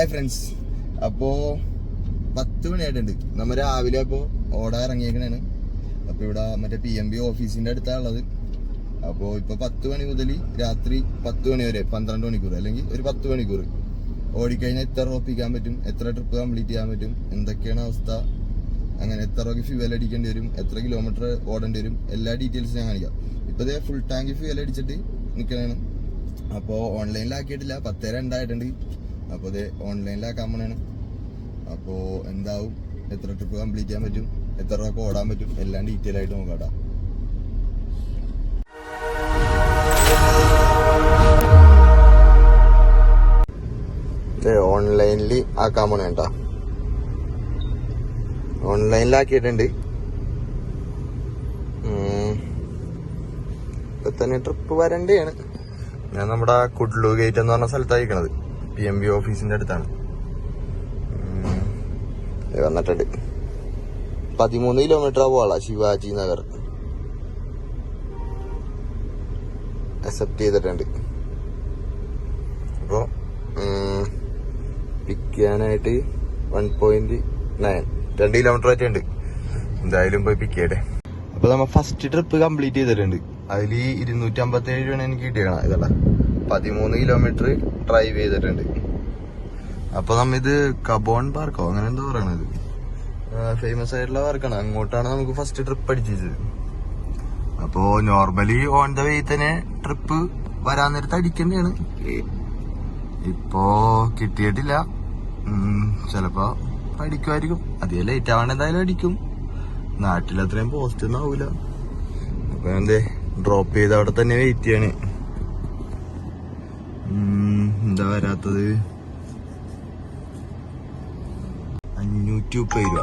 Hi friends അപ്പോൾ പത്ത് മണിയായിട്ടുണ്ട്. നമ്മൾ രാവിലെ അപ്പോൾ ഓടാൻ ഇറങ്ങിയേക്കണാണ്. അപ്പോൾ ഇവിടെ മറ്റേ പി എം ബി ഓഫീസിന്റെ അടുത്താണ് ഉള്ളത് അപ്പോൾ ഇപ്പോൾ പത്ത് മണി മുതൽ രാത്രി പത്ത് മണി വരെ പന്ത്രണ്ട് മണിക്കൂർ അല്ലെങ്കിൽ ഒരു പത്ത് മണിക്കൂർ ഓടിക്കഴിഞ്ഞാൽ എത്ര ഉറപ്പിക്കാൻ പറ്റും? എത്ര ട്രിപ്പ് കംപ്ലീറ്റ് ചെയ്യാൻ പറ്റും? എന്തൊക്കെയാണ് അവസ്ഥ? അങ്ങനെ എത്ര രൂപയ്ക്ക് ഫ്യൂവൽ അടിക്കേണ്ടി വരും? എത്ര കിലോമീറ്റർ ഓടേണ്ടി വരും? എല്ലാ ഡീറ്റെയിൽസും ഞാൻ കാണിക്കാം. ഇപ്പോൾ ഇതേ ഫുൾ ടാങ്ക് ഫ്യൂവൽ അടിച്ചിട്ട് നിൽക്കണേ അപ്പോൾ ഓൺലൈനിലാക്കിയിട്ടില്ല പത്തേ രണ്ടായിട്ടുണ്ട്. അപ്പോൾ ഇത് ഓൺലൈനിലാക്കാൻ പോണാണ്. അപ്പോൾ എന്താവും? എത്ര ട്രിപ്പ് കംപ്ലീറ്റ് ചെയ്യാൻ പറ്റും? എത്ര രൂപ ഓടാൻ പറ്റും? എല്ലാം ഡീറ്റെയിൽ ആയിട്ട് നോക്കാം ഓൺലൈനിൽ ആക്കാൻ പോണ കേട്ടാ ഓൺലൈനിലാക്കിയിട്ടുണ്ട്. ഇപ്പൊ തന്നെ ട്രിപ്പ് വരണ്ടാണ്. ഞാൻ നമ്മുടെ കുഡ്ലു ഗേറ്റ് എന്ന് പറഞ്ഞ സ്ഥലത്തായിരിക്കണത് പി എം ബി ഓഫീസിന്റെ അടുത്താണ്. വന്നിട്ടുണ്ട്. പതിമൂന്ന് കിലോമീറ്റർ പോവാളാ ശിവാജി നഗർ. അക്സെപ്റ്റ് ചെയ്തിട്ടുണ്ട്. അപ്പോ? പിക്ക് ചെയ്യാനായിട്ട് വൺ പോയിന്റ് നയൻ രണ്ട് കിലോമീറ്റർ ആയിട്ടുണ്ട്. എന്തായാലും പോയി പിക്ക് ചെയ്യട്ടെ. അപ്പൊ നമ്മ ഫസ്റ്റ് ട്രിപ്പ് കംപ്ലീറ്റ് ചെയ്തിട്ടുണ്ട്. അതിൽ ഇരുന്നൂറ്റി അമ്പത്തി ഏഴ് രൂപയാണ് എനിക്ക് കിട്ടിയേക്കണം ഇതല്ല? പതിമൂന്ന് കിലോമീറ്റർ ഡ്രൈവ് ചെയ്തിട്ടുണ്ട്. അപ്പൊ നമ്മ ഇത് കബോൺ പാർക്കോ? അങ്ങനെ എന്തോ പറയണത്. ഫേമസ് ആയിട്ടുള്ള പാർക്കാണ്. അങ്ങോട്ടാണ് നമുക്ക് ഫസ്റ്റ് ട്രിപ്പ് അടിച്ചത്. അപ്പോ നോർമലി ഓൺ ദ വേ തന്നെ ട്രിപ്പ് വരാൻ നേരത്ത് അടിക്കേണ്ടതാണ്. ഇപ്പോ കിട്ടിയിട്ടില്ല. ചിലപ്പോ അടിക്കുമായിരിക്കും. അധികം ലേറ്റ് ആവണ്ട എന്തായാലും അടിക്കും. നാട്ടിലത്രയും പോസ്റ്റ് ഒന്നും ആവൂല. അപ്പൊ എന്തേ ഡ്രോപ്പ് ചെയ്ത് അവിടെ തന്നെ വെയിറ്റ് ചെയ്യാണ്. എന്താ വരാത്തത്? അഞ്ഞൂറ്റി മുപ്പത് രൂപ.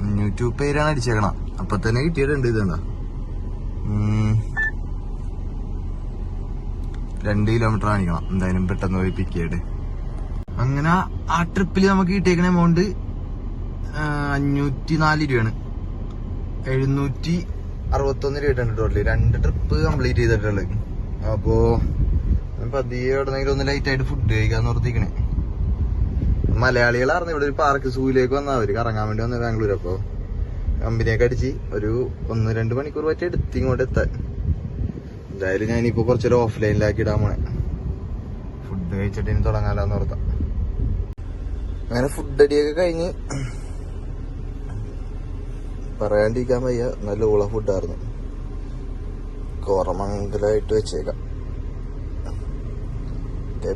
അഞ്ഞൂറ്റി മുപ്പത് രൂപയാണ് അടിച്ചേക്കണം. അപ്പൊ തന്നെ കിട്ടിയിട്ടുണ്ട് ഉം. രണ്ട് കിലോമീറ്റർ കാണിക്കണം. എന്തായാലും പെട്ടെന്ന് പോയി പിക്ക് ചെയ്യട്ടെ. അങ്ങനെ ആ ട്രിപ്പിൽ നമുക്ക് കിട്ടിയേക്കണ എമൗണ്ട് അഞ്ഞൂറ്റി നാല് രൂപയാണ്. എഴുന്നൂറ്റി അറുപത്തൊന്ന് രൂപയാണ് ടോട്ടൽ രണ്ട് ട്രിപ്പ് കംപ്ലീറ്റ് ചെയ്തിട്ടുള്ളത്. അപ്പോ പതിയെ എവിടെന്നെങ്കിലും ഒന്ന് ലൈറ്റ് ആയിട്ട് ഫുഡ് കഴിക്കാന്ന് ഓർത്തിക്കണേ മലയാളികളായിരുന്നു. ഇവിടെ ഒരു പാർക്ക് സൂയിലേക്ക് വന്നാൽ അവർ. കറങ്ങാൻ വേണ്ടി വന്ന ബാംഗ്ലൂർ അപ്പൊ കമ്പനിയൊക്കെ അടിച്ച് ഒരു ഒന്ന് രണ്ട് മണിക്കൂർ പറ്റി എടുത്ത് ഇങ്ങോട്ട് എത്താൻ. എന്തായാലും ഞാനിപ്പോ കുറച്ചൊരു ഓഫ് ഓഫ്ലൈനിലാക്കി ഇടാൻ പോണേ. ഫുഡ് കഴിച്ചിട്ട് ഇനി തുടങ്ങാലോന്ന് ഓർത്താം. അങ്ങനെ ഫുഡ് അടിയൊക്കെ കഴിഞ്ഞ് പറയാണ്ടിരിക്കാൻ വയ്യ. നല്ല ഉള ഫുഡായിരുന്നു കോറമംഗലായിട്ട് വെച്ചേക്കാം.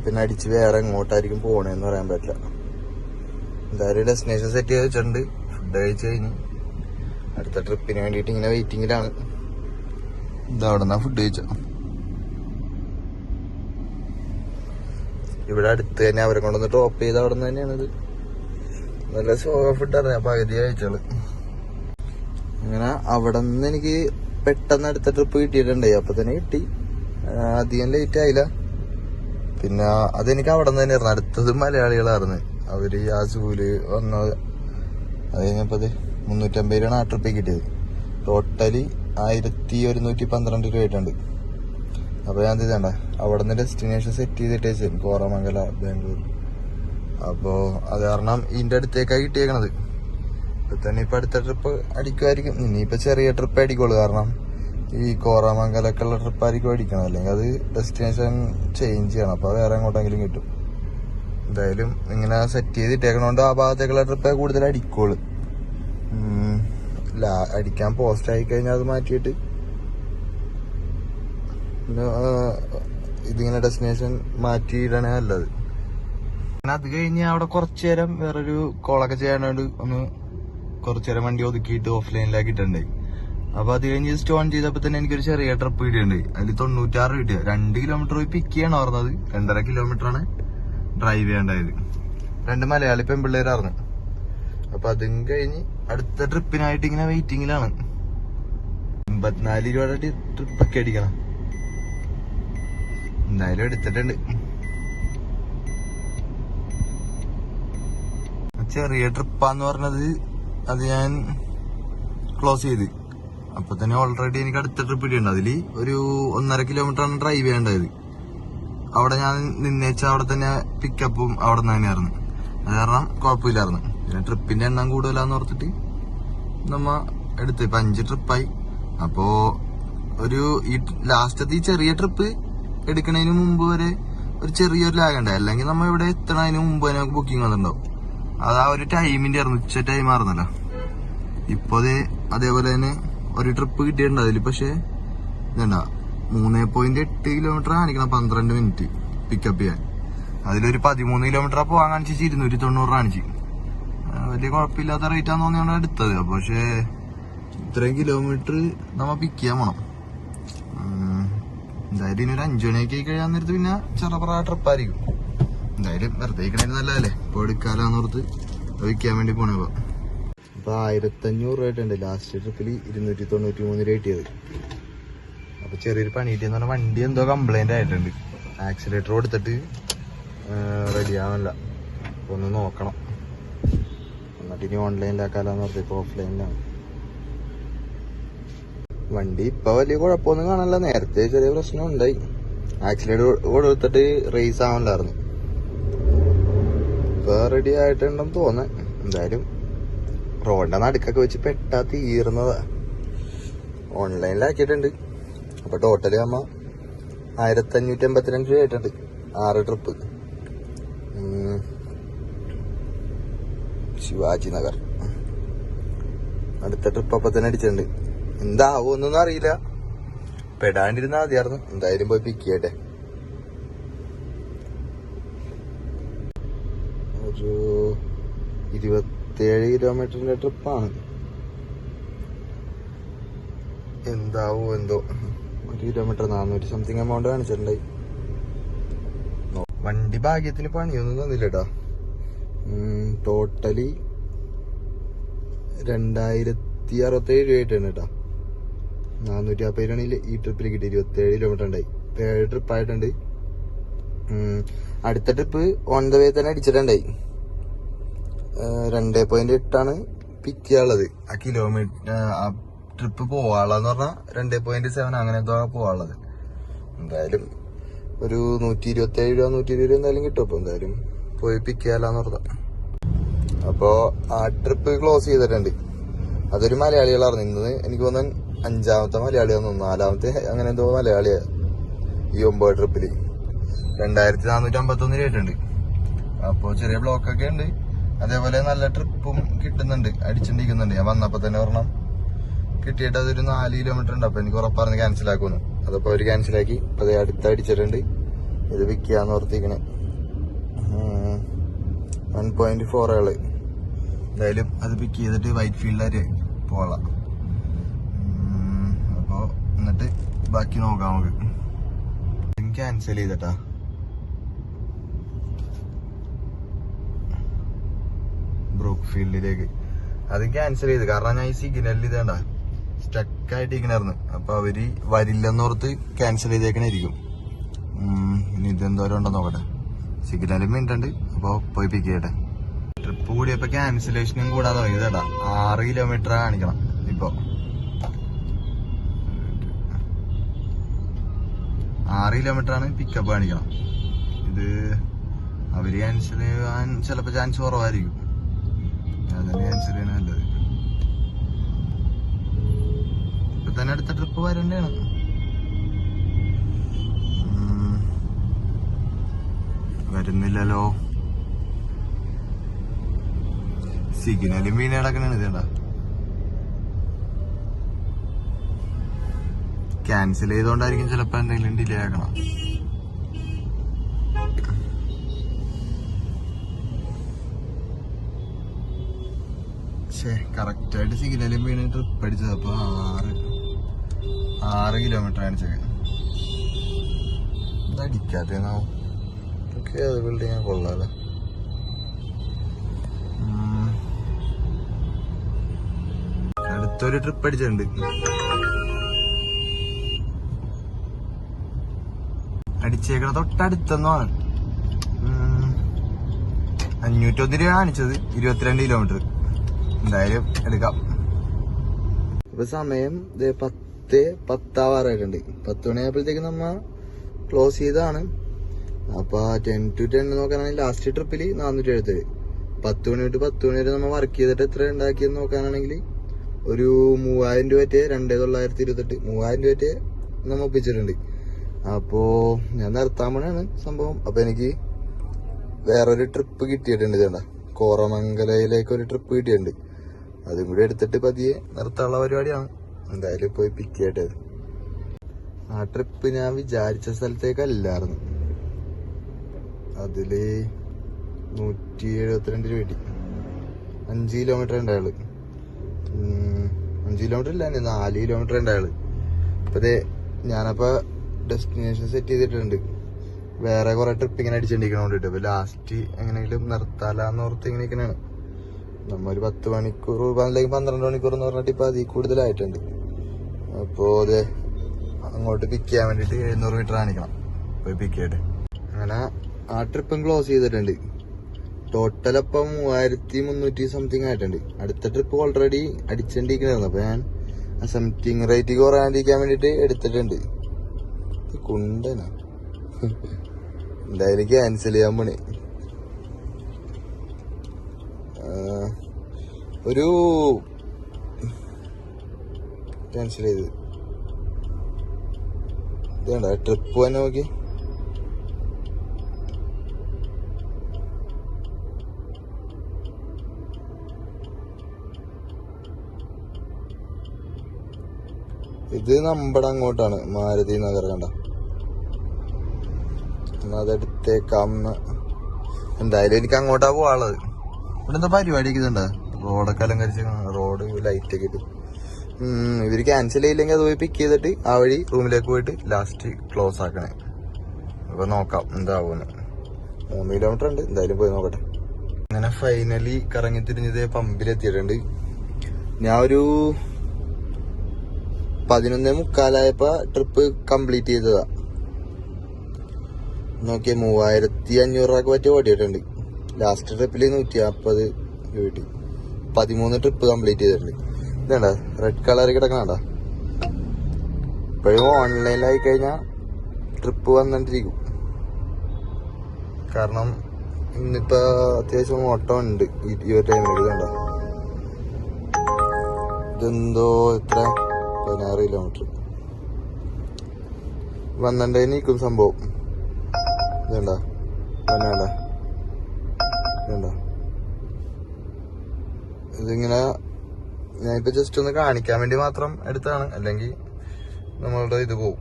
പിന്നെ അടിച്ച് വേറെ എങ്ങോട്ടായിരിക്കും പോണേന്ന് പറയാൻ പറ്റില്ല. എന്തായാലും ഡെസ്റ്റിനേഷൻ സെറ്റ് ചെയ്ത് വെച്ചിട്ടുണ്ട്. ഫുഡ് കഴിച്ച് കഴിഞ്ഞ് അടുത്ത ട്രിപ്പിന് വേണ്ടിയിട്ട് ഇങ്ങനെ വെയിറ്റിങ്ങിലാണ് ഇതാ അവിടെ നിന്നാ ഫുഡ് കഴിച്ച ഇവിടെ അടുത്ത് തന്നെ അവരെ കൊണ്ടൊന്ന് ഡ്രോപ്പ് ചെയ്ത് അവിടെ നിന്ന് തന്നെയാണിത്. നല്ല സോഫ ഫുഡാണ് ഞാൻ പകുതി കഴിച്ചോൾ അങ്ങനെ അവിടെ നിന്ന് എനിക്ക് പെട്ടെന്ന് അടുത്ത ട്രിപ്പ് കിട്ടിയിട്ടുണ്ടായി അപ്പൊ തന്നെ കിട്ടി. അധികം ലേറ്റ് ആയില്ല. പിന്നെ അതെനിക്ക് അവിടെ നിന്ന് തന്നെയായിരുന്നു അടുത്തത് മലയാളികളായിരുന്നു. അവർ ആ സൂൽ വന്നത്. അത് കഴിഞ്ഞപ്പോ അത് മുന്നൂറ്റമ്പത് രൂപയാണ് ആ ട്രിപ്പ് കിട്ടിയത്. ടോട്ടലി ആയിരത്തി ഒരുന്നൂറ്റി പന്ത്രണ്ട് രൂപ ആയിട്ടുണ്ട്. അപ്പൊ ഞാൻ എന്ത് ചെയ്യണ്ട അവിടെ നിന്ന് ഡെസ്റ്റിനേഷൻ സെറ്റ് ചെയ്തിട്ട് കോറമംഗല ബാംഗ്ലൂർ. അപ്പോ അത് കാരണം ഇതിന്റെ അടുത്തേക്കാണ് കിട്ടിയേക്കണത്. ഇപ്പൊ തന്നെ ഇപ്പൊ അടുത്ത ട്രിപ്പ് അടിക്കുമായിരിക്കും. ഇനിയിപ്പോ ചെറിയ ട്രിപ്പ് അടിക്കുള്ളൂ കാരണം ഈ കോറമംഗലൊക്കെ ഉള്ള ട്രിപ്പ് ആയിരിക്കും അടിക്കണം. അല്ലെങ്കിൽ അത് ഡെസ്റ്റിനേഷൻ ചേഞ്ച് ചെയ്യണം. അപ്പൊ വേറെ എങ്ങോട്ടെങ്കിലും കിട്ടും. എന്തായാലും ഇങ്ങനെ സെറ്റ് ചെയ്തിട്ടേക്കണോണ്ട് ആ ഭാഗത്തേക്കുള്ള ട്രിപ്പ് കൂടുതൽ. ലാ- അടിക്കാൻ പോസ്റ്റ് ആയി കഴിഞ്ഞാൽ അത് മാറ്റിയിട്ട്. ഇതിങ്ങനെ ഡെസ്റ്റിനേഷൻ മാറ്റിയിടണേ നല്ലത്. അത് കഴിഞ്ഞ് അവിടെ കുറച്ചു നേരം വേറൊരു കോളൊക്കെ ചെയ്യാനായിട്ട് ഒന്ന് കുറച്ചു നേരം വണ്ടി ഒതുക്കിയിട്ട് ഓഫ്ലൈനിലാക്കിയിട്ടുണ്ടായി അപ്പൊ അത് കഴിഞ്ഞ് ജസ്റ്റ് ഓൺ ചെയ്തപ്പോ തന്നെ എനിക്കൊരു ചെറിയ ട്രിപ്പ് കിട്ടിയുണ്ട് അതിൽ തൊണ്ണൂറ്റാറ് കിട്ടിയ? രണ്ട് കിലോമീറ്റർ പോയി പിക്ക് ചെയ്യണം ഓർന്നത് രണ്ടര കിലോമീറ്റർ ആണ് ഡ്രൈവ് ചെയ്യേണ്ടത് രണ്ട് മലയാളി പെൺപിള്ളേരായിരുന്നു. അപ്പൊ അതും കഴിഞ്ഞ് അടുത്ത ട്രിപ്പിനായിട്ട് ഇങ്ങനെ വെയിറ്റിംഗിലാണ് എൺപത്തിനാല് രൂപയുടെ ട്രിപ്പൊക്കെ അടിക്കണം. എന്തായാലും എടുത്തിട്ടുണ്ട്. ചെറിയ ട്രിപ്പാന്ന് പറഞ്ഞത് അത് ഞാൻ ക്ലോസ് ചെയ്ത്. അപ്പൊ തന്നെ ഓൾറെഡി എനിക്ക് അടുത്ത ട്രിപ്പ് ഇട്ടുണ്ട് അതിൽ ഒരു ഒന്നര കിലോമീറ്റർ ആണ് ഡ്രൈവ് ചെയ്യേണ്ടത് അവിടെ ഞാൻ നിന്നേച്ച അവിടെ തന്നെ പിക്കപ്പും അവിടെ നിന്ന് തന്നെയായിരുന്നു. അത് കാരണം കുഴപ്പമില്ലായിരുന്നു. പിന്നെ ട്രിപ്പിന്റെ എണ്ണം കൂടുതലാന്ന് ഓർത്തിട്ട് നമ്മ എടുത്ത്. ഇപ്പൊ അഞ്ച് ട്രിപ്പായി അപ്പോ ഒരു ഈ ലാസ്റ്റത്തെ ഈ ചെറിയ ട്രിപ്പ് എടുക്കണതിന് മുമ്പ് വരെ ഒരു ചെറിയൊരു ലാഗ് ഉണ്ടായി. അല്ലെങ്കിൽ നമ്മ ഇവിടെ എത്തണതിന് മുമ്പ് തന്നെ ബുക്കിംഗ് വന്നിട്ടുണ്ടാവും. അത് ആ ഒരു ടൈമിന്റെ ആയിരുന്നു. ഉച്ച ടൈം ആയിരുന്നല്ലോ. ഇപ്പൊ അത് അതേപോലെ തന്നെ ഒരു ട്രിപ്പ് കിട്ടിയിട്ടുണ്ട്. അതിൽ പക്ഷേ ഇതണ്ട? മൂന്ന് പോയിന്റ് എട്ട് കിലോമീറ്റർ കാണിക്കണം പന്ത്രണ്ട് മിനിറ്റ് പിക്കപ്പ് ചെയ്യാൻ. അതിലൊരു പതിമൂന്ന് കിലോമീറ്റർ പോകാൻ കാണിച്ചു ഇരുന്നൂറ്റി തൊണ്ണൂറ് കാണിച്ചു. വലിയ കുഴപ്പമില്ലാത്ത ആണെന്ന് തോന്നിയാണ് എടുത്തത്. പക്ഷേ ഇത്രയും കിലോമീറ്റർ നമ്മ പിക്ക് ചെയ്യാൻ പോണം. എന്തായാലും ഇനി ഒരു അഞ്ചു മണിയൊക്കെ ആയി കഴിയാൻ നേരത്ത് പിന്നെ ചെറുപ്രാ ട്രിപ്പായിരിക്കും എന്തായാലും വെറുതെ ഇരിക്കണേലും നല്ലതല്ലേ? എടുക്കാലാന്ന് ഓർത്ത് വിൽക്കാൻ വേണ്ടി പോണേ ഇപ്പൊ. അപ്പൊ ആയിരത്തി അഞ്ഞൂറ് രൂപ ഉണ്ട് ലാസ്റ്റ് ട്രിപ്പിൽ ഇരുന്നൂറ്റി തൊണ്ണൂറ്റി മൂന്ന് രൂപ കിട്ടിയത്. അപ്പൊ ചെറിയൊരു പണി കിട്ടിയെന്ന് പറഞ്ഞാൽ വണ്ടി എന്തോ കംപ്ലൈന്റ് ആയിട്ടുണ്ട്. ആക്സിലേറ്റർ കൊടുത്തിട്ട് റെഡി ആവുന്നില്ല ഒന്ന് നോക്കണം. എന്നിട്ട് ഇനി ഓൺലൈനിലാക്കാലോന്ന് പറഞ്ഞത് ഇപ്പൊ ഓഫ്ലൈനിലാണ് വണ്ടി ഇപ്പൊ വലിയ കുഴപ്പമൊന്നും കാണാനില്ല. നേരത്തെ ചെറിയ പ്രശ്നം ഉണ്ടായി ആക്സിലേറ്റർ കൊടുത്തിട്ട് റേസ് ആവണ്ടായിരുന്നു ഇപ്പൊ റെഡി ആയിട്ടുണ്ടെന്ന് തോന്നുന്നു. എന്തായാലും റോഡിന്റെ നടുക്കൊക്കെ വെച്ച് പെട്ടാ തീർന്നതാ. ഓൺലൈനിലാക്കിയിട്ടുണ്ട്. അപ്പൊ ടോട്ടൽ നമ്മ ആയിരത്തി അഞ്ഞൂറ്റി എൺപത്തിരണ്ട് രൂപ ആയിട്ടുണ്ട് ആറ് ട്രിപ്പ്. ശിവാജി നഗർ. അടുത്ത ട്രിപ്പ് അപ്പൊ തന്നെ അടിച്ചിട്ടുണ്ട്. എന്താവോന്നൊന്നും അറിയില്ല. പെടാണ്ടിരുന്ന മതിയായിരുന്നു. എന്തായാലും പോയി പിക്ക് ചെയ്യട്ടെ. ഒരു ഇരുപത്തിയേഴ് കിലോമീറ്ററിന്റെ ട്രിപ്പാണ്. എന്താവോ എന്തോ. ഒരു കിലോമീറ്റർ നാനൂറ്റി സംതിങ് എമൗണ്ട് കാണിച്ചിട്ടുണ്ടായി. വണ്ടി ഭാഗ്യത്തിന് പണിയൊന്നും തന്നില്ലട്ടാ ടോട്ടലി രണ്ടായിരത്തി അറുപത്തേഴ് രൂപയായിട്ടാണ് കേട്ടോ നാനൂറ്റി അമ്പത് രൂപയാണ് ഈ ട്രിപ്പിൽ കിട്ടി ഇരുപത്തേഴ് കിലോമീറ്റർ ഉണ്ടായി. ഏഴ് ട്രിപ്പ് ആയിട്ടുണ്ട്. ഉം, അടുത്ത ട്രിപ്പ് ഓൺ ദ വേ തന്നെ അടിച്ചിട്ടുണ്ടായി. രണ്ടേ പോയിന്റ് എട്ടാണ് പിക്ക് ചെയ്യാനുള്ളത്. ആ കിലോമീറ്റർ ആ ട്രിപ്പ് പോവാനുള്ളതെന്ന് പറഞ്ഞാൽ രണ്ടേ പോയിന്റ് സെവൻ അങ്ങനെ എന്തോ പോവാനുള്ളത്. എന്തായാലും ഒരു നൂറ്റി ഇരുപത്തി ഏഴ് രൂപ നൂറ്റി ഇരുപത് രൂപ എന്തായാലും കിട്ടും അപ്പൊ എന്തായാലും പോയി പിക്ക് ചെയ്യാലാന്ന് പറഞ്ഞാൽ അപ്പോ ആ ട്രിപ്പ് ക്ലോസ് ചെയ്തിട്ടുണ്ട്. അതൊരു മലയാളികളായിരുന്നു. ഇന്ന് എനിക്ക് തോന്നുന്നു അഞ്ചാമത്തെ മലയാളിയാണെന്ന് നാലാമത്തെ അങ്ങനെ എന്തോ മലയാളിയാ. ഈ ഒമ്പത് ട്രിപ്പിൽ രണ്ടായിരത്തി നാനൂറ്റി അമ്പത്തൊന്ന് രൂപയായിട്ടുണ്ട് അപ്പോ ചെറിയ ബ്ലോക്ക് ഒക്കെ ഉണ്ട്. അതേപോലെ നല്ല ട്രിപ്പും കിട്ടുന്നുണ്ട്. അടിച്ചിട്ടിരിക്കുന്നുണ്ട്. ഞാൻ വന്നപ്പോൾ തന്നെ ഒരെണ്ണം കിട്ടിയിട്ട് അതൊരു നാല് കിലോമീറ്റർ ഉണ്ട്. അപ്പോൾ എനിക്ക് ഉറപ്പായിരുന്നു ക്യാൻസൽ ആക്കുന്നു അതപ്പോ അവർ ക്യാൻസൽ ആക്കി. അത് അടുത്ത് അടിച്ചിട്ടുണ്ട്. ഇത് വിൽക്കാന്ന് ഓർത്തിക്കണേ വൺ പോയിന്റ് ഫോർ ആൾ എന്തായാലും അത് പിക്ക് ചെയ്തിട്ട് വൈറ്റ് ഫീൽഡ് വരെ പോകാം. അപ്പോ എന്നിട്ട് ബാക്കി നോക്കാം നമുക്ക്. ക്യാൻസൽ ചെയ്തട്ടാ? ബ്രൂക്ക് ഫീൽഡിലേക്ക് അത് ക്യാൻസൽ ചെയ്ത്. കാരണം ഞാൻ ഈ സിഗ്നലിൽ ഇതേണ്ട. സ്റ്റക്ക് ആയിട്ട് ഇരിക്കണായിരുന്നു അപ്പൊ അവർ വരില്ലെന്നോർത്ത് ക്യാൻസൽ ചെയ്തേക്കണായിരിക്കും ഇനി ഇതെന്തോരം ഉണ്ടോ നോക്കട്ടെ. സിഗ്നലും മിണ്ടുണ്ട്. അപ്പൊ പോയി പിക്ക് ചെയ്യട്ടെ. ട്രിപ്പ് കൂടിയപ്പോ ക്യാൻസലേഷനും കൂടാതെ ഇതേട്ടാ ഇതേടാ ആറ് കിലോമീറ്റർ കാണിക്കണം. ഇപ്പൊ. ആറ് കിലോമീറ്റർ ആണ് പിക്കപ്പ് കാണിക്കണം. ഇത് അവർ ക്യാൻസൽ ചെയ്യാൻ ചിലപ്പോ ചാൻസ് കുറവായിരിക്കും. അതിന് ക്യാൻസൽ ചെയ്യണ നല്ലത്. ഇപ്പൊ തന്നെ അടുത്ത ട്രിപ്പ് വരണ്ടാണ് വരുന്നില്ലല്ലോ. സിഗ്നലും വീണ് കിടക്കണാണ് ഇതേടാ ക്യാൻസൽ ചെയ്തോണ്ടായിരിക്കും ചിലപ്പോ എന്തെങ്കിലും ഡിലേ ആക്കണം പക്ഷേ കറക്റ്റ് ആയിട്ട് സിഗ്നലും വീണ് ട്രിപ്പ് അടിച്ചത്. അപ്പൊ ആറ് ആറ് കിലോമീറ്റർ ആണ് എന്താ അടിക്കാത്തേന്നാവും ഓക്കെ അത് കൊള്ളാലോ. അടുത്തൊരു ട്രിപ്പ് അടിച്ചിട്ടുണ്ട്. അടിച്ചേക്കണ തൊട്ടടുത്തെന്നാണ് അഞ്ഞൂറ്റൊന്ന് രൂപ കാണിച്ചത്. ഇരുപത്തിരണ്ട് കിലോമീറ്റർ എന്തായാലും എടുക്കാം. ഇപ്പൊ സമയം പത്ത് ഉണ്ട് പത്ത് മണിയായപ്പോഴത്തേക്ക് നമ്മ ക്ലോസ് ചെയ്താണ് അപ്പൊ ടെൻ ടു ടെൻ നോക്കാനാണെങ്കിൽ ലാസ്റ്റ് ട്രിപ്പിൽ നാനൂറ്റി എഴുപത്തേഴ് പത്ത് മണി തൊട്ട് പത്ത് മണി വരെ നമ്മൾ വർക്ക് ചെയ്തിട്ട് എത്ര ഉണ്ടാക്കിയെന്ന് നോക്കാനാണെങ്കിൽ ഒരു മൂവായിരം രൂപ രണ്ടേ തൊള്ളായിരത്തി ഇരുപത്തെട്ട്. മൂവായിരം രൂപ നമ്മൾ ഒപ്പിച്ചിട്ടുണ്ട്. അപ്പോ ഞാൻ നിർത്താൻ പോണാണ് സംഭവം. അപ്പൊ എനിക്ക് വേറൊരു ട്രിപ്പ് കിട്ടിയിട്ടുണ്ട് ചേട്ടാ കോറമംഗലയിലേക്ക് ഒരു ട്രിപ്പ് കിട്ടിയിട്ടുണ്ട്. അതും കൂടി എടുത്തിട്ട് പതിയെ നിർത്താനുള്ള പരിപാടിയാണ്. എന്തായാലും പോയി പിക്ക് ചെയ്യട്ടെ. ആ ട്രിപ്പ് ഞാൻ വിചാരിച്ച സ്ഥലത്തേക്കല്ലായിരുന്നു. അതിൽ നൂറ്റി എഴുപത്തിരണ്ട് രൂപ കിട്ടി. അഞ്ച് കിലോമീറ്റർ ഉണ്ടായാൾ അഞ്ച് കിലോമീറ്റർ ഇല്ല നാല് കിലോമീറ്റർ ഉണ്ടായാൾ അപ്പൊ ഞാനപ്പോ ഡെസ്റ്റിനേഷൻ സെറ്റ് ചെയ്തിട്ടുണ്ട്. വേറെ കുറെ ട്രിപ്പ് ഇങ്ങനെ അടിച്ചിട്ടിരിക്കണോണ്ടിട്ട് അപ്പൊ ലാസ്റ്റ് എങ്ങനെയെങ്കിലും നിർത്താലാന്ന് ഓർത്ത് ഇങ്ങനെ ഇരിക്കണാണ്. നമ്മ ഒരു പത്ത് മണിക്കൂർ അല്ലെങ്കിൽ പന്ത്രണ്ട് മണിക്കൂർ എന്ന് പറഞ്ഞിട്ട് ഇപ്പൊ അതിൽ കൂടുതലായിട്ടുണ്ട്. അപ്പോ അതെ അങ്ങോട്ട് പിക്ക് ചെയ്യാൻ വേണ്ടിട്ട് എഴുന്നൂറ് മീറ്റർ കാണിക്കണം. പോയി പിക്ക് ചെയ്യട്ടെ അങ്ങനെ ആ ട്രിപ്പും ക്ലോസ് ചെയ്തിട്ടുണ്ട്. ടോട്ടൽ അപ്പം മൂവായിരത്തി മുന്നൂറ്റി സംതിങ് ആയിട്ടുണ്ട്. അടുത്ത ട്രിപ്പ് ഓൾറെഡി അടിച്ചോണ്ടിരിക്കണായിരുന്നു. അപ്പൊ ഞാൻ സംതിങ് റേറ്റ് കുറയാണ്ടിരിക്കാൻ വേണ്ടിട്ട് എടുത്തിട്ടുണ്ട്. കുണ്ടനാ എന്തായാലും ക്യാൻസൽ ചെയ്യാൻ പണി. ഒരു ക്യാൻസൽ ചെയ്ത്. ഇതേണ്ട ട്രിപ്പ് പോകാൻ നോക്കി. ഇത് നമ്മുടെ അങ്ങോട്ടാണ് മാരുതി നഗർ കണ്ട? എന്നാ അതെടുത്തേക്കാന്ന് എന്തായാലും എനിക്ക് അങ്ങോട്ടാ പോവാളത് ഇവിടെ എന്താ പരിപാടിയൊക്കെ ഇതുണ്ട് റോഡൊക്കെ അലങ്കരിച്ച് റോഡ് ലൈറ്റ് ഒക്കെ ഇട്ട്. ഇവർ ക്യാൻസൽ ചെയ്യില്ലെങ്കിൽ അത് പോയി പിക്ക് ചെയ്തിട്ട് ആ വഴി റൂമിലേക്ക് പോയിട്ട് ലാസ്റ്റ് ക്ലോസ് ആക്കണേ. അപ്പൊ നോക്കാം എന്താവുമെന്ന് മൂന്ന് കിലോമീറ്റർ ഉണ്ട്. എന്തായാലും പോയി നോക്കട്ടെ. അങ്ങനെ ഫൈനലി കറങ്ങി തിരിഞ്ഞത് പമ്പിലെത്തിയിട്ടുണ്ട് ഞാൻ ഒരു പതിനൊന്നേ മുക്കാലായപ്പോ ട്രിപ്പ് കംപ്ലീറ്റ് ചെയ്തതാ. നോക്കിയ മൂവായിരത്തി അഞ്ഞൂറ് രൂപക്ക് പറ്റി ഓടിയിട്ടുണ്ട്. ലാസ്റ്റ് ട്രിപ്പിൽ നൂറ്റി നാൽപ്പത് രൂപ കിട്ടി. പതിമൂന്ന് ട്രിപ്പ് കംപ്ലീറ്റ് ചെയ്തിട്ടുണ്ട്. ഇതേണ്ട റെഡ് കളർ കിടക്കണണ്ട ഇപ്പോഴും ഓൺലൈനിലായി കഴിഞ്ഞാൽ ട്രിപ്പ് വന്നിട്ടിരിക്കും കാരണം ഇന്നിപ്പോ അത്യാവശ്യം ഓട്ടം ഉണ്ട് ഈ ഒരു ടൈമിൽ ഇതുണ്ടോ ഇതെന്തോ എത്ര പതിനാറ് കിലോമീറ്റർ പന്ത്രണ്ടേ നിൽക്കും സംഭവം. ഇതുണ്ട വേണ്ട വേണ്ട. ഇതിങ്ങനെ ഞാനിപ്പോ ജസ്റ്റ് ഒന്ന് കാണിക്കാൻ വേണ്ടി മാത്രം എടുത്താണ് അല്ലെങ്കിൽ നമ്മളുടെ ഇത് പോവും.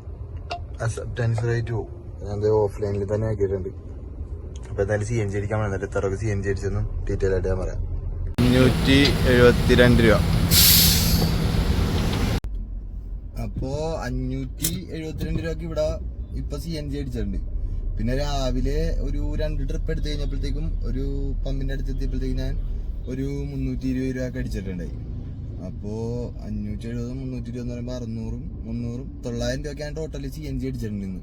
അക്സെപ്റ്റൻസ് റേറ്റ് പോവും. ഞാൻ ഓഫ്ലൈനിൽ തന്നെ ആക്കിയിട്ടുണ്ട്. അപ്പൊ എന്തായാലും സി എൻ ജി അടിക്കാൻ വേണം. എത്ര സി എൻ ജി അടിച്ചെന്നും ഡീറ്റെയിൽ ആയിട്ട് ഞാൻ പറയാം. അഞ്ഞൂറ്റി എഴുപത്തിരണ്ട് രൂപ. അപ്പോ അഞ്ഞൂറ്റി എഴുപത്തിരണ്ട് രൂപക്ക് ഇവിടെ ഇപ്പൊ സി എൻ ജി അടിച്ചിട്ടുണ്ട്. പിന്നെ രാവിലെ ഒരു രണ്ട് ട്രിപ്പ് എടുത്തു കഴിഞ്ഞപ്പോഴത്തേക്കും ഒരു പമ്പിന്റെ അടുത്ത് എത്തിയപ്പോഴത്തേക്കും ഞാൻ ഒരു മുന്നൂറ്റി ഇരുപത് രൂപ അടിച്ചിട്ടുണ്ടായി. അപ്പോ അഞ്ഞൂറ്റി എഴുപതും മുന്നൂറ്റി ഇരുപത് എന്ന് പറയുമ്പോൾ അറുന്നൂറും മുന്നൂറും തൊള്ളായിരം രൂപയ്ക്കാണ് ടോട്ടൽ സി എൻ ജി അടിച്ചിട്ടുണ്ട് ഇന്ന്.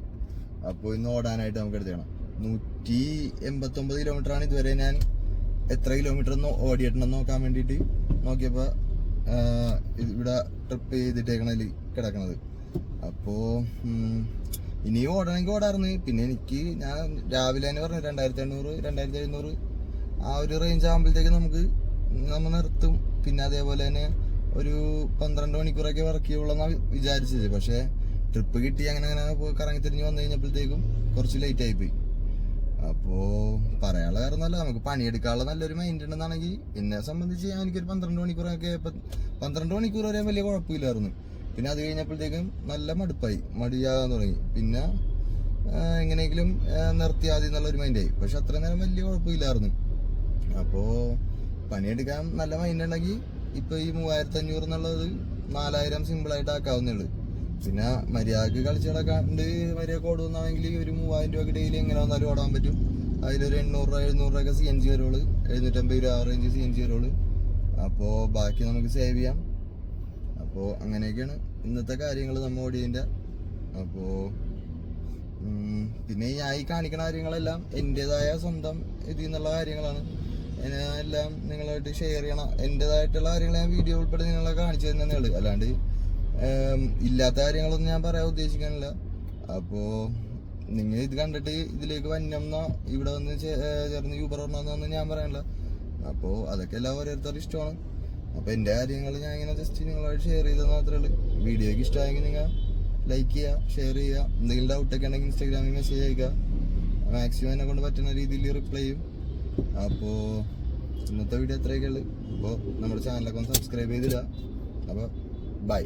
അപ്പോൾ ഇന്ന് ഓടാനായിട്ട് നമുക്ക് എടുത്തേക്കണം നൂറ്റി എൺപത്തൊമ്പത് കിലോമീറ്റർ ആണ് ഇതുവരെ ഞാൻ എത്ര കിലോമീറ്റർ ഒന്ന് ഓടിയിട്ടുണ്ടെന്ന് നോക്കാൻ വേണ്ടിയിട്ട് നോക്കിയപ്പോൾ ഇവിടെ ട്രിപ്പ് ചെയ്തിട്ടേക്കണതിൽ കിടക്കണത്. അപ്പോൾ ഇനി ഓടണമെങ്കിൽ ഓടാറുണ്ട് പിന്നെ എനിക്ക് ഞാൻ രാവിലെ തന്നെ പറഞ്ഞു രണ്ടായിരത്തി എണ്ണൂറ് രണ്ടായിരത്തി എഴുന്നൂറ് ആ ഒരു റേഞ്ച് ആകുമ്പോഴത്തേക്ക് നമുക്ക് നമ്മൾ നിർത്തും. പിന്നെ അതേപോലെ തന്നെ ഒരു പന്ത്രണ്ട് മണിക്കൂറൊക്കെ വർക്ക് ചെയ്യുള്ളൂ വിചാരിച്ചത്. പക്ഷേ ട്രിപ്പ് കിട്ടി അങ്ങനെ അങ്ങനെ കറങ്ങി തിരിഞ്ഞ് വന്നു കഴിഞ്ഞപ്പോഴത്തേക്കും കുറച്ച് ലേറ്റ് ആയിപ്പോയി അപ്പോൾ പറയാനുള്ള കാരണം അല്ല നമുക്ക് പണിയെടുക്കാനുള്ള നല്ലൊരു മൈൻഡ് ഉണ്ടെന്നാണെങ്കിൽ എന്നെ സംബന്ധിച്ച് ഞാൻ എനിക്കൊരു പന്ത്രണ്ട് മണിക്കൂറൊക്കെ പന്ത്രണ്ട് മണിക്കൂർ വരെ വലിയ കുഴപ്പമില്ലായിരുന്നു. പിന്നെ അത് കഴിഞ്ഞപ്പോഴത്തേക്കും നല്ല മടുപ്പായി. മടിയാകാൻ തുടങ്ങി. പിന്നെ എങ്ങനെയെങ്കിലും നിർത്തിയാതി നിർത്തിയാൽ മതി എന്നുള്ള ഒരു മൈൻഡായി പക്ഷെ അത്ര നേരം വലിയ കുഴപ്പമില്ലായിരുന്നു. അപ്പോൾ പണിയെടുക്കാൻ നല്ല മൈൻഡ് ഉണ്ടെങ്കിൽ ഇപ്പോൾ ഈ മൂവായിരത്തി അഞ്ഞൂറ് എന്നുള്ളത് നാലായിരം സിമ്പിളായിട്ട് ആക്കാവുന്നേ ഉള്ളൂ. പിന്നെ മര്യാദയ്ക്ക് കളിച്ച് കിടക്കാണ്ട് മര്യാദയ്ക്ക് ഓടുന്നാണെങ്കിൽ ഒരു മൂവായിരം രൂപ ഡെയിലി എങ്ങനെ വന്നാലും ഓടാൻ പറ്റും. അതിലൊരു എണ്ണൂറ് രൂപ എഴുന്നൂറ് രൂപയൊക്കെ സി എൻ ജി വരുള്ളൂ. എഴുന്നൂറ്റമ്പത് രൂപ റേഞ്ച് സി എൻ ജി വരുള്ളൂ. അപ്പോൾ ബാക്കി നമുക്ക് സേവ് ചെയ്യാം. അപ്പോൾ അങ്ങനെയൊക്കെയാണ് ഇന്നത്തെ കാര്യങ്ങൾ നമ്മ ഓടിയതിന്റെ. അപ്പോൾ പിന്നെ ഞാൻ ഈ കാണിക്കുന്ന കാര്യങ്ങളെല്ലാം എന്റെതായ സ്വന്തം ഇതിൽ നിന്നുള്ള കാര്യങ്ങളാണ്. എല്ലാം നിങ്ങളായിട്ട് ഷെയർ ചെയ്യണം എന്റെതായിട്ടുള്ള കാര്യങ്ങൾ ഞാൻ വീഡിയോ ഉൾപ്പെടെ നിങ്ങളെ കാണിച്ചു ഉള്ളൂ. അല്ലാണ്ട് ഇല്ലാത്ത കാര്യങ്ങളൊന്നും ഞാൻ പറയാൻ ഉദ്ദേശിക്കാനില്ല. അപ്പോൾ നിങ്ങൾ ഇത് കണ്ടിട്ട് ഇതിലേക്ക് വന്നം ഇവിടെ വന്ന് ചേർന്ന് യൂബർ പറഞ്ഞൊന്നും ഞാൻ പറയാനില്ല. അപ്പോൾ അതൊക്കെ എല്ലാം ഓരോരുത്തരുടെ ഇഷ്ടമാണ്. അപ്പോൾ എന്റെ കാര്യങ്ങൾ ഞാൻ ഇങ്ങനെ ജസ്റ്റ് നിങ്ങളോട് ഷെയർ ചെയ്തത് മാത്രമേ ഉള്ളൂ. വീഡിയോയ്ക്ക് ഇഷ്ടമായെങ്കിൽ നിങ്ങൾ ലൈക്ക് ചെയ്യുക ഷെയർ ചെയ്യുക. എന്തെങ്കിലും ഡൗട്ടൊക്കെ ഉണ്ടെങ്കിൽ ഇൻസ്റ്റാഗ്രാമിൽ മെസ്സേജ് അയക്കുക മാക്സിമം എന്നെ കൊണ്ട് പറ്റുന്ന രീതിയിൽ റിപ്ലൈ ചെയ്യും. അപ്പോൾ ഇന്നത്തെ വീഡിയോ അത്രയൊക്കെ ഉള്ളു. അപ്പോൾ നമ്മുടെ ചാനലൊക്കെ ഒന്ന് സബ്സ്ക്രൈബ് ചെയ്തിടുക. അപ്പോൾ ബൈ